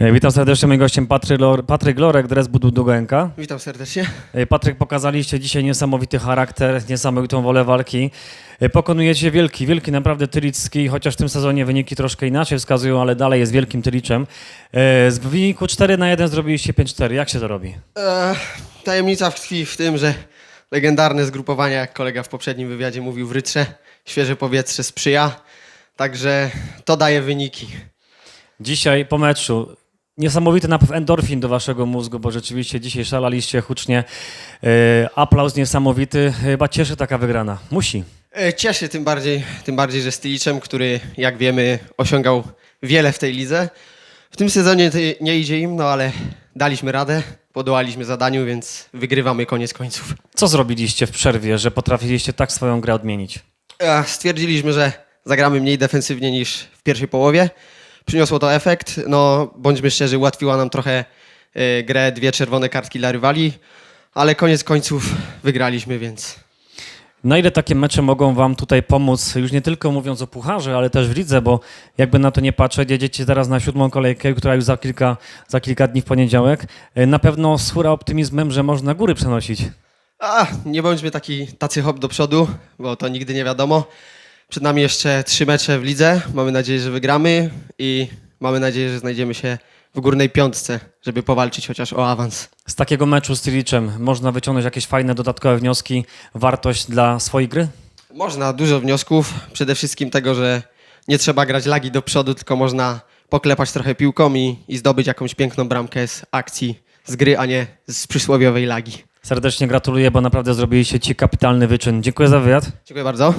E, Witam serdecznie, moim gościem Patryk, Lor- Patryk Lorek, dres Budu Dugenka. Witam serdecznie. E, Patryk, pokazaliście dzisiaj niesamowity charakter, niesamowitą wolę walki. E, Pokonujecie wielki, wielki naprawdę tylicki, chociaż w tym sezonie wyniki troszkę inaczej wskazują, ale dalej jest wielkim tyliczem. Z wyniku 4 na 1 zrobiliście 5-4. Jak się to robi? E, tajemnica tkwi w tym, że legendarne zgrupowania, jak kolega w poprzednim wywiadzie mówił, w rytrze, świeże powietrze sprzyja, także to daje wyniki. Dzisiaj po meczu niesamowity napływ endorfin do waszego mózgu, bo rzeczywiście dzisiaj szalaliście hucznie. E, Aplauz niesamowity. Chyba cieszy taka wygrana. Musi. E, cieszę tym bardziej, tym bardziej, że z Tyliczem, który jak wiemy osiągał wiele w tej lidze. W tym sezonie nie idzie im, no ale daliśmy radę, podołaliśmy zadaniu, więc wygrywamy koniec końców. Co zrobiliście w przerwie, że potrafiliście tak swoją grę odmienić? E, Stwierdziliśmy, że zagramy mniej defensywnie niż w pierwszej połowie. Przyniosło to efekt. No, bądźmy szczerzy, ułatwiła nam trochę e, grę dwie czerwone kartki dla rywali, ale koniec końców wygraliśmy, więc Na ile takie mecze mogą wam tutaj pomóc, już nie tylko mówiąc o pucharze, ale też w lidze, bo jakby na to nie patrzeć, jedziecie teraz na siódmą kolejkę, która już za kilka, za kilka dni w poniedziałek. E, Na pewno z hura optymizmem, że można góry przenosić. a, nie bądźmy taki, tacy hop do przodu, bo to nigdy nie wiadomo. Przed nami jeszcze trzy mecze w lidze. Mamy nadzieję, że wygramy i mamy nadzieję, że znajdziemy się w górnej piątce, żeby powalczyć chociaż o awans. Z takiego meczu z Tiliczem można wyciągnąć jakieś fajne dodatkowe wnioski, wartość dla swojej gry? Można dużo wniosków. Przede wszystkim tego, że nie trzeba grać lagi do przodu, tylko można poklepać trochę piłką i, i zdobyć jakąś piękną bramkę z akcji, z gry, a nie z przysłowiowej lagi. Serdecznie gratuluję, bo naprawdę zrobiliście ci kapitalny wyczyn. Dziękuję za wywiad. Dziękuję bardzo.